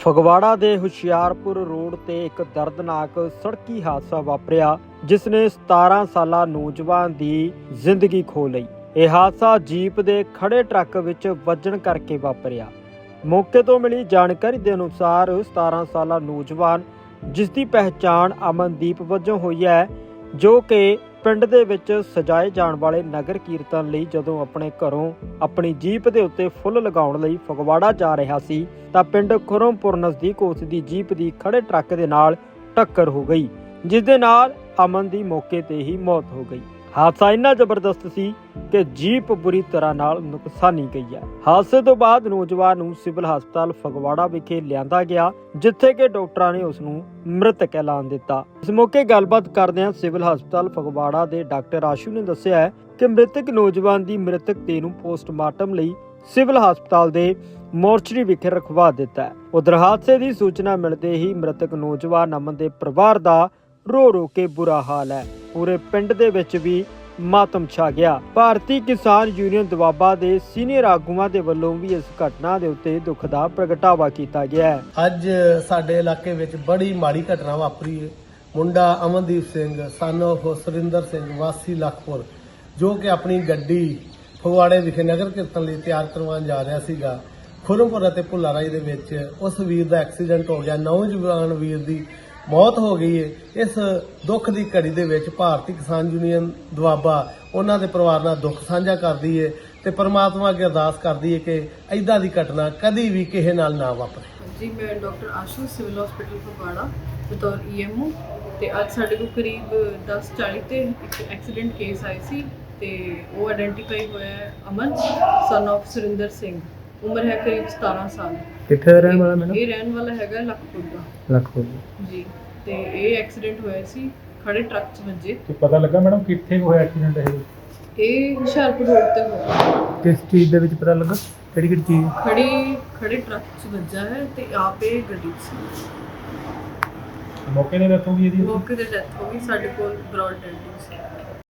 ਫਗਵਾੜਾ ਦੇ ਹੁਸ਼ਿਆਰਪੁਰ ਰੋਡ ਤੇ ਇੱਕ ਦਰਦਨਾਕ ਸੜਕੀ ਹਾਦਸਾ ਵਾਪਰਿਆ ਜਿਸ ਨੇ 17 ਸਾਲਾ ਨੌਜਵਾਨ ਦੀ ਜ਼ਿੰਦਗੀ ਖੋ ਲਈ। ਇਹ ਹਾਦਸਾ ਜੀਪ ਦੇ ਖੜੇ ਟਰੱਕ ਵਿੱਚ ਵੱਜਣ ਕਰਕੇ ਵਾਪਰਿਆ। ਮੌਕੇ ਤੋਂ ਮਿਲੀ ਜਾਣਕਾਰੀ ਦੇ ਅਨੁਸਾਰ 17 ਸਾਲਾ ਨੌਜਵਾਨ ਜਿਸ ਦੀ ਪਹਿਚਾਣ ਅਮਨਦੀਪ ਵਜੋਂ ਹੋਈ ਹੈ, ਜੋ ਕਿ ਪਿੰਡ ਦੇ ਵਿੱਚ ਸਜਾਏ ਜਾਣ ਵਾਲੇ ਨਗਰ ਕੀਰਤਨ ਲਈ ਜਦੋਂ ਆਪਣੇ ਘਰੋਂ ਆਪਣੀ ਜੀਪ ਦੇ ਉੱਤੇ ਫੁੱਲ ਲਗਾਉਣ ਲਈ ਫਗਵਾੜਾ ਜਾ ਰਿਹਾ ਸੀ, ਤਾਂ ਪਿੰਡ ਖੁਰਮਪੁਰ ਨਜ਼ਦੀਕ ਉਸ ਦੀ ਜੀਪ ਦੀ ਖੜੇ ਟਰੱਕ ਦੇ ਨਾਲ ਟੱਕਰ ਹੋ ਗਈ, ਜਿਸ ਦੇ ਨਾਲ ਅਮਨ ਦੀ ਮੌਕੇ ਤੇ ਹੀ ਮੌਤ ਹੋ ਗਈ। ਹਾਦਸਾ ਇੰਨਾ ਜ਼ਬਰਦਸਤ ਸੀ ਕਿ ਜੀਪ ਬੁਰੀ ਤਰ੍ਹਾਂ ਨਾਲ ਨੁਕਸਾਨੀ ਗਈ ਹੈ। ਹਾਦਸੇ ਤੋਂ ਬਾਅਦ ਨੌਜਵਾਨ ਨੂੰ ਸਿਵਲ ਹਸਪਤਾਲ ਫਗਵਾੜਾ ਵਿਖੇ ਲਿਆਂਦਾ ਗਿਆ, ਜਿੱਥੇ ਕਿ ਡਾਕਟਰਾਂ ਨੇ ਉਸ ਨੂੰ ਮ੍ਰਿਤਕ ਐਲਾਨ ਦਿੱਤਾ। ਇਸ ਮੌਕੇ ਗੱਲਬਾਤ ਕਰਦਿਆਂ ਸਿਵਲ ਹਸਪਤਾਲ ਫਗਵਾੜਾ ਦੇ ਡਾਕਟਰ ਆਸ਼ੂ ਨੇ ਦੱਸਿਆ ਹੈ ਕਿ ਮ੍ਰਿਤਕ ਨੌਜਵਾਨ ਦੀ ਮ੍ਰਿਤਕ ਦੇਹ ਨੂੰ ਪੋਸਟਮਾਰਟਮ ਲਈ ਸਿਵਲ ਹਸਪਤਾਲ ਦੇ ਮੋਰਚਰੀ ਵਿਖੇ ਰਖਵਾ ਦਿੱਤਾ ਹੈ। ਉਧਰ ਹਾਦਸੇ ਦੀ ਸੂਚਨਾ ਮਿਲਦੇ ਹੀ ਮ੍ਰਿਤਕ ਨੌਜਵਾਨ ਅਮਨ ਦੇ ਪਰਿਵਾਰ ਦਾ ਰੋ ਰੋ ਕੇ ਬੁਰਾ ਹਾਲ ਹੈ। ਪੂਰੇ ਪਿੰਡ ਦੇ ਵਿੱਚ ਵੀ ਮਾਤਮ ਛਾ ਗਿਆ। ਭਾਰਤੀ ਕਿਸਾਨ ਯੂਨੀਅਨ ਦਵਾਬਾ ਦੇ ਸੀਨੀਅਰ ਆਗੂਆਂ ਦੇ ਵੱਲੋਂ ਵੀ ਇਸ ਘਟਨਾ ਦੇ ਉੱਤੇ ਦੁੱਖ ਦਾ ਪ੍ਰਗਟਾਵਾ ਕੀਤਾ ਗਿਆ ਹੈ। ਅੱਜ ਸਾਡੇ ਇਲਾਕੇ ਵਿੱਚ ਬੜੀ ਮਾੜੀ ਘਟਨਾ ਵਾਪਰੀ ਹੈ। ਮੁੰਡਾ ਅਮਨਦੀਪ ਸਿੰਘ ਸਨ of ਸੁਰਿੰਦਰ ਸਿੰਘ, ਵਾਸੀ ਲਖਪੁਰ ਜੋ ਕਿ ਆਪਣੀ ਗੱਡੀ ਫਗਵਾੜੇ ਵਿਖੇ ਨਗਰ ਕੀਰਤਨ ਲਈ ਤਿਆਰ ਕਰਵਾਉਣ ਜਾ ਰਿਹਾ ਸੀਗਾ। ਖੁਰਮਪੁਰ ਅਤੇ ਭੁੱਲਾਰਾਈ ਦੇ ਵਿੱਚ ਉਸ ਵੀਰ ਦਾ ਐਕਸੀਡੈਂਟ ਹੋ ਗਿਆ। ਨੌਜਵਾਨ ਵੀਰ ਦੀ ਮੌਤ ਹੋ ਗਈ ਹੈ ਇਸ ਦੁੱਖ ਦੀ ਘੜੀ ਦੇ ਵਿੱਚ ਭਾਰਤੀ ਕਿਸਾਨ ਯੂਨੀਅਨ ਦੁਆਬਾ ਉਹਨਾਂ ਦੇ ਪਰਿਵਾਰ ਨਾਲ ਦੁੱਖ ਸਾਂਝਾ ਕਰਦੀ ਹੈ ਤੇ ਪਰਮਾਤਮਾ ਅੱਗੇ ਅਰਦਾਸ ਕਰਦੀ ਹੈ ਕਿ ਐਦਾਂ ਦੀ ਘਟਨਾ ਕਦੀ ਵੀ ਕਿਸੇ ਨਾਲ ਨਾ ਵਾਪਰੇ। ਜੀ, ਮੈਂ doctor Ashu, civil hospital Phagwara, ਬਤੌਰ ਈਐਮਓ ਤੇ ਅੱਜ ਸਾਡੇ ਕੋਲ ਕਰੀਬ 10:40 ਤੇ ਇੱਕ ਐਕਸੀਡੈਂਟ ਕੇਸ ਆਈ ਸੀ ਤੇ ਉਹ ਆਇਡੈਂਟੀਫਾਈ ਹੋਇਆ ਅਮਨ ਸਨ ਆਫ ਸੁਰਿੰਦਰ ਸਿੰਘ। ਉਮਰ ਹੈ ਕਰੀਬ 17 ਸਾਲ। ਕਿੱਥੇ ਦਾ ਰਹਿਣ ਵਾਲਾ ਮੈਨੂੰ ਇਹ ਰਹਿਣ ਵਾਲਾ ਹੈਗਾ ਲਖਪੁਰ ਦਾ। ਲਖਪੁਰ। ਜੀ ਤੇ ਇਹ ਐਕਸੀਡੈਂਟ ਹੋਇਆ ਸੀ ਖੜੇ ਟਰੱਕ 'ਚ ਵੱਜੇ। ਤੇ ਪਤਾ ਲੱਗਾ ਮੈਡਮ ਕਿੱਥੇ ਹੋਇਆ ਐਕਸੀਡੈਂਟ ਇਹ? ਇਹ ਹੁਸ਼ਿਆਰਪੁਰ ਰੋਡ ਤੇ ਹੋਇਆ। ਕਿਸ ਚੀਜ਼ ਦੇ ਵਿੱਚ ਪਤਾ ਲੱਗਾ? ਕਿਹੜੀ ਕਿਹੜੀ ਚੀਜ਼? ਖੜੀ ਖੜੇ ਟਰੱਕ 'ਚ ਵੱਜਾ ਹੈ ਤੇ ਆਪੇ ਗੱਡੀ 'ਚ ਸੀ। ਮੌਕੇ ਤੇ ਗਈ ਇਹਦੀ? ਮੌਕੇ ਤੇ ਡੈਥ ਹੋ ਗਈ ਸਾਡੇ ਕੋਲ ਬ੍ਰੌਡ ਡੈਡ ਸੀ।